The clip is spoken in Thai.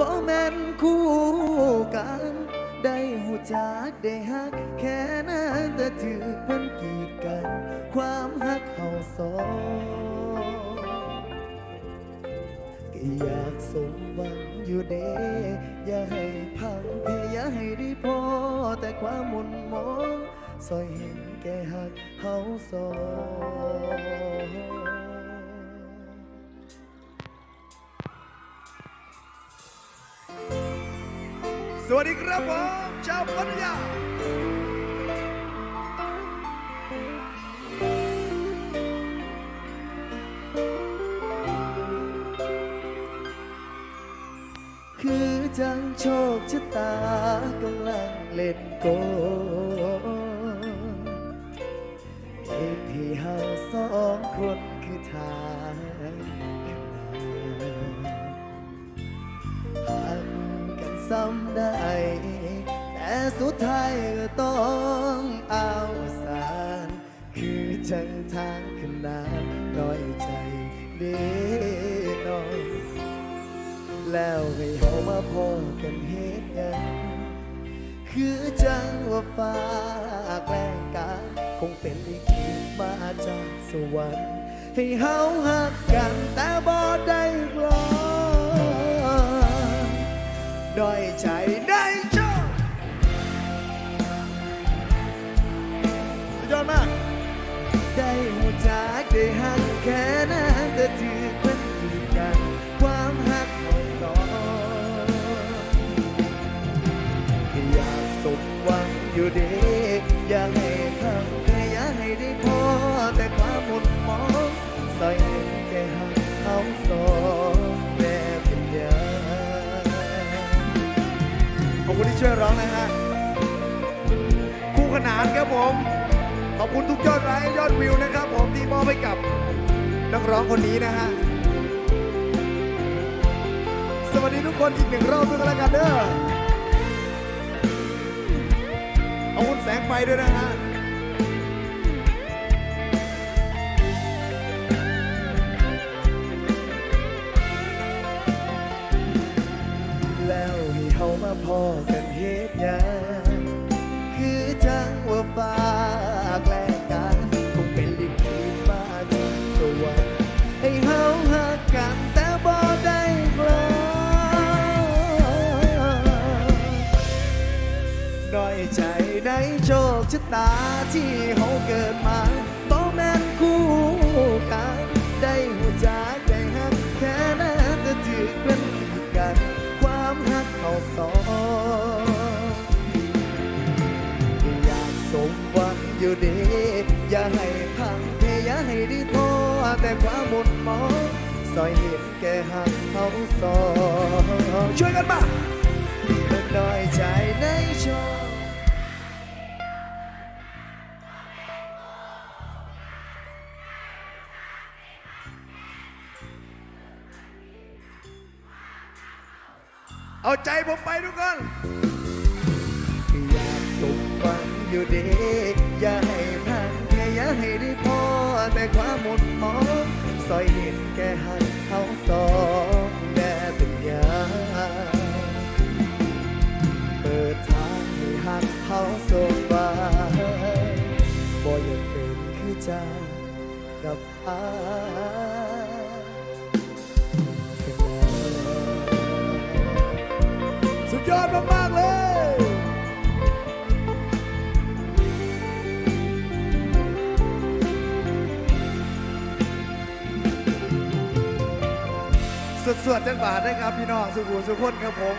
บ่แม่นคู่กัน ได้หูจักได้ฮัก แค่นั้นแต่ถือเพิ่นกีดกัน ความฮักเฮาสองก็อยากสมหวังอยู่เด้อย่าให้พังเพอย่าให้ได้พอ แต่ความหมุนมองซอยเห็นแก่ฮักเฮาสอง สวัสดีครับผมชาวพัทยาคือจังโชคชะตากำลังเล่นโกเหตุที่เฮาสองคนคือทางหักกันซ้ำได้ สุดท้ายก็ต้องเอาสารคือจังทางขนาดน้อยใจเด้น้อย แล้วให้เฮามาพอกันเฮ็ดหยังคือจังว่าฟ้าแกล้งกันคงเป็นลิขิตมาจากสวรรค์ให้เฮาหักกันแต่บ่ได้กลอ ได้หักแค่นั้นแต่ถือเป็นกีดกันความหักของสองแค่อยากสมหวังอยู่เด็กอยากให้ทำแค่อยากให้ได้พอแต่ความหมุนมองใส่แค่หักเขาสองแม่เป็นยาขอบคุณที่ช่วยร้องนะฮะคู่ขนานครับผมขอบคุณทุกยอดไลค์ยอดวิวนะครับผม อบให้กับนักร้องคนนี้นะฮะ สวัสดีทุกคนอีกหนึ่งรอบด้วยกันแล้วกันเด้อ เอาคุณแสงไฟด้วยนะฮะ ใจในโชคชะตาที่เฮาเกิดมาบ่แม่นคู่กันได้หูจักได้ฮักแค่นั้นแต่ถือเป็นกีดกัน ความฮักเขาสองอยากสมหวังอยู่ดี อย่าให้พังเพอย่าให้ด้โทษแต่ความหมดมองซอยเห็นแก่หักเขาสองช่วยกันมาน้อยใจในโชค เอาใจผมไปทุกคนอยากสมหวังอยู่ดี อย่าให้พังแค่อย่าให้ได้พอแต่ความหมดหมองซอยเห็นแก่หักเขาสองแม่เป็นยาเปิดทางให้หักเขาส่งไปบ่อยากเป็นคือจากับอายากเลยสวดๆจังบาทนะครับพี่น้องสุขุมสุขคนครับผม